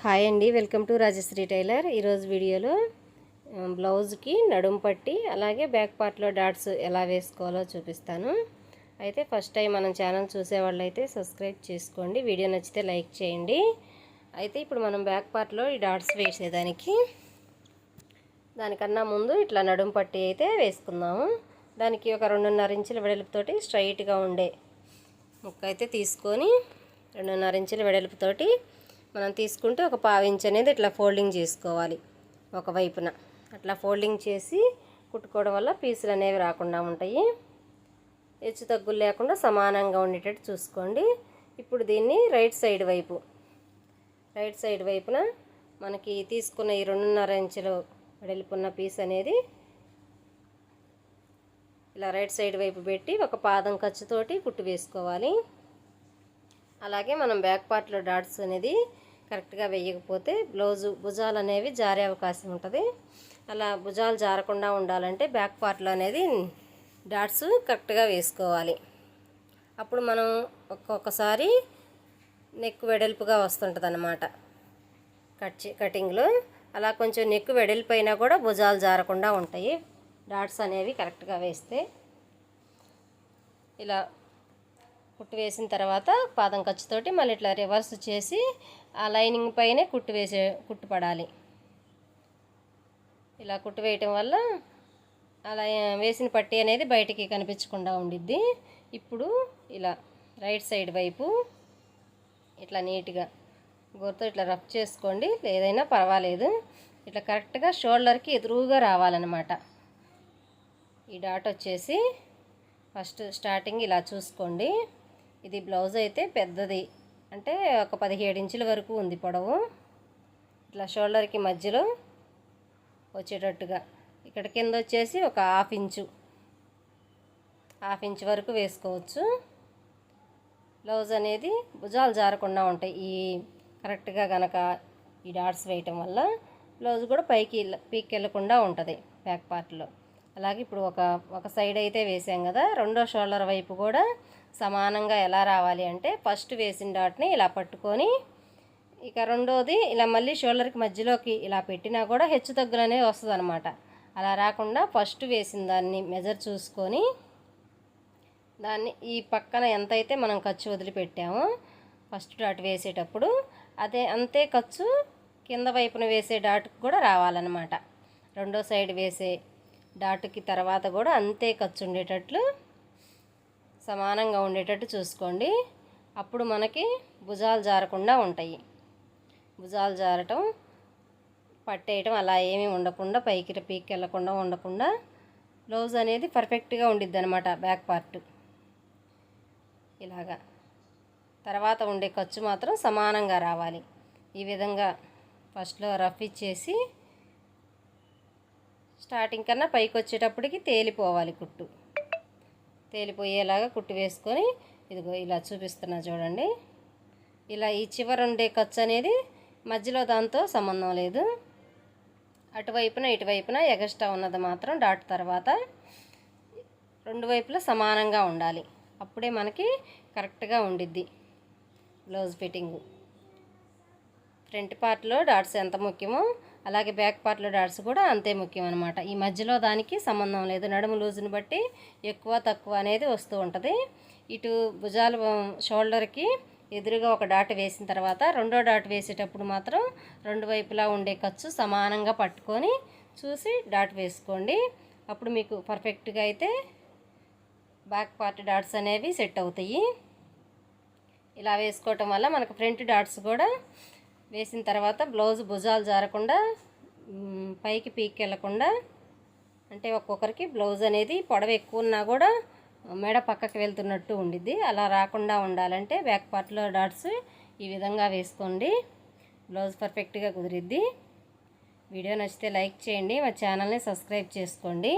Hi అండి welcome to Rajshri tailor. ఈరోజు వీడియోలో బ్లౌజ్కి నడుము పట్టి అలాగే బ్యాక్ పార్ట్లో డాట్స్ ఎలా వేసుకోవాలో చూపిస్తాను. అయితే ఫస్ట్ టైం మనం ఛానల్ చూసేవాళ్ళు అయితే సబ్స్క్రైబ్ చేసుకోండి వీడియో నచ్చితే లైక్ చేయండి. అయితే ఇప్పుడు మనం బ్యాక్ పార్ట్లో ఈ డాట్స్ వేసేదానికి దానికన్నా ముందు ఇట్లా నడుము పట్టి అయితే వేసుకుందాము. దానికి ఒక రెండున్నర ఇంచుల వెడల్పుతోటి స్ట్రైట్గా ఉండే ముక్క అయితే తీసుకొని రెండున్నర ఇంచుల వెడల్పుతోటి మనం తీసుకుంటే ఒక పావు అనేది ఇట్లా ఫోల్డింగ్ చేసుకోవాలి ఒక వైపున. అట్లా ఫోల్డింగ్ చేసి కుట్టుకోవడం వల్ల పీసులు అనేవి రాకుండా ఉంటాయి. హెచ్చు తగ్గులు లేకుండా సమానంగా ఉండేటట్టు చూసుకోండి. ఇప్పుడు దీన్ని రైట్ సైడ్ వైపు రైట్ సైడ్ వైపున మనకి తీసుకున్న ఈ రెండున్నర ఇంచులు వెడల్పున్న పీస్ అనేది ఇలా రైట్ సైడ్ వైపు పెట్టి ఒక పాదం ఖర్చుతోటి కుట్టు వేసుకోవాలి. అలాగే మనం బ్యాక్ పార్ట్లో డాట్స్ అనేది కరెక్ట్గా వేయకపోతే బ్లౌజు భుజాలు అనేవి జారే అవకాశం ఉంటుంది. అలా భుజాలు జారకుండా ఉండాలంటే బ్యాక్ పార్ట్లో అనేది డాట్స్ కరెక్ట్గా వేసుకోవాలి. అప్పుడు మనం ఒక్కొక్కసారి నెక్ వెడల్పుగా వస్తుంటుంది అన్నమాట కట్ చే- కటింగ్లో అలా కొంచెం నెక్ వెడల్పు అయినా కూడా భుజాలు జారకుండా ఉంటాయి. డాట్స్ అనేవి కరెక్ట్గా వేస్తే ఇలా కుట్టు వేసిన తర్వాత పాదం ఖర్చుతోటి మళ్ళీ ఇట్లా రివర్స్ చేసి ఆ లైనింగ్ పైనే కుట్టు వేసే కుట్టు పడాలి. ఇలా కుట్టు వేయటం వల్ల అలా వేసిన పట్టి అనేది బయటికి కనిపించకుండా ఉండిద్ది. ఇప్పుడు ఇలా రైట్ సైడ్ వైపు ఇట్లా నీట్గా గోరుతో ఇట్లా రఫ్ చేసుకోండి. ఏదైనా పర్వాలేదు. ఇట్లా కరెక్ట్గా షోల్డర్కి ఎదురుగా రావాలన్నమాట. ఈ డాట్ వచ్చేసి ఫస్ట్ స్టార్టింగ్ ఇలా చూసుకోండి. ఇది బ్లౌజ్ అయితే పెద్దది. అంటే ఒక పదిహేడు ఇంచుల వరకు ఉంది పొడవు. ఇట్లా షోల్డర్కి మధ్యలో వచ్చేటట్టుగా. ఇక్కడ కింద వచ్చేసి ఒక హాఫ్ ఇంచు. హాఫ్ ఇంచ్ వరకు వేసుకోవచ్చు. బ్లౌజ్ అనేది భుజాలు జారకుండా ఉంటాయి. ఈ కరెక్ట్గా గనక ఈ డాట్స్ వేయటం వల్ల బ్లౌజ్ కూడా పైకి పీక్ వెళ్ళకుండా ఉంటుంది బ్యాక్ పార్ట్లో. అలాగే ఇప్పుడు ఒక ఒక సైడ్ అయితే వేసాం కదా రెండో షోల్డర్ వైపు కూడా సమానంగా ఎలా రావాలి అంటే ఫస్ట్ వేసిన డాట్ని ఇలా పట్టుకొని ఇక రెండోది ఇలా మళ్ళీ షోల్డర్కి మధ్యలోకి ఇలా పెట్టినా కూడా హెచ్చు తగ్గులు అనేవి వస్తుంది అనమాట అలా రాకుండా ఫస్ట్ వేసిన దాన్ని మెజర్ చూసుకొని దాన్ని ఈ పక్కన ఎంతైతే మనం ఖర్చు వదిలిపెట్టామో ఫస్ట్ డాట్ వేసేటప్పుడు అదే అంతే ఖర్చు కింద వైపున వేసే డాట్కి కూడా రావాలన్నమాట. రెండో సైడ్ వేసే డాట్కి తర్వాత కూడా అంతే ఖర్చు ఉండేటట్లు సమానంగా ఉండేటట్టు చూసుకోండి. అప్పుడు మనకి భుజాలు జారకుండా ఉంటాయి. భుజాలు జారటం పట్టేయటం అలా ఏమీ ఉండకుండా పైకి పీక్కి వెళ్ళకుండా ఉండకుండా బ్లౌజ్ అనేది పర్ఫెక్ట్గా ఉండిద్ది అనమాట బ్యాక్ పార్ట్. ఇలాగా. తర్వాత ఉండే ఖర్చు మాత్రం సమానంగా రావాలి. ఈ విధంగా ఫస్ట్లో రఫ్ ఇచ్చేసి స్టార్టింగ్ కన్నా పైకి వచ్చేటప్పటికి తేలిపోవాలి కుట్టు. తేలిపోయేలాగా కుట్టి వేసుకొని ఇదిగో ఇలా చూపిస్తున్నా చూడండి. ఇలా ఈ చివర ఉండే ఖర్చు అనేది మధ్యలో దాంతో సంబంధం లేదు. అటువైపున ఇటువైపున ఎగస్ట్రా ఉన్నది మాత్రం డాట్ తర్వాత రెండు వైపులా సమానంగా ఉండాలి. అప్పుడే మనకి కరెక్ట్గా ఉండిద్ది బ్లౌజ్ ఫిట్టింగ్. ఫ్రంట్ పార్ట్లో డాట్స్ ఎంత ముఖ్యమో అలాగే బ్యాక్ పార్ట్లో డాట్స్ కూడా అంతే ముఖ్యం అనమాట ఈ మధ్యలో దానికి సంబంధం లేదు. నడుము లూజుని బట్టి ఎక్కువ తక్కువ అనేది వస్తూ ఉంటుంది. ఇటు భుజాలు షోల్డర్కి ఎదురుగా ఒక డాట్ వేసిన తర్వాత రెండో డాట్ వేసేటప్పుడు మాత్రం రెండు వైపులా ఉండే ఖర్చు సమానంగా పట్టుకొని చూసి డాట్ వేసుకోండి. అప్పుడు మీకు పర్ఫెక్ట్గా అయితే బ్యాక్ పార్ట్ డాట్స్ అనేవి సెట్ అవుతాయి. ఇలా వేసుకోవటం వల్ల మనకు ఫ్రంట్ డాట్స్ కూడా వేసిన తర్వాత బ్లౌజ్ భుజాలు జారకుండా పైకి పీక్ వెళ్ళకుండా అంటే ఒక్కొక్కరికి బ్లౌజ్ అనేది పొడవ ఎక్కువ ఉన్నా కూడా మెడ పక్కకి వెళ్తున్నట్టు ఉండిద్ది. అలా రాకుండా ఉండాలంటే బ్యాక్ పార్ట్లో డాట్స్ ఈ విధంగా వేసుకోండి. బ్లౌజ్ పర్ఫెక్ట్గా కుదిరిద్ది. వీడియో నచ్చితే లైక్ చేయండి మా ఛానల్ని సబ్స్క్రైబ్ చేసుకోండి.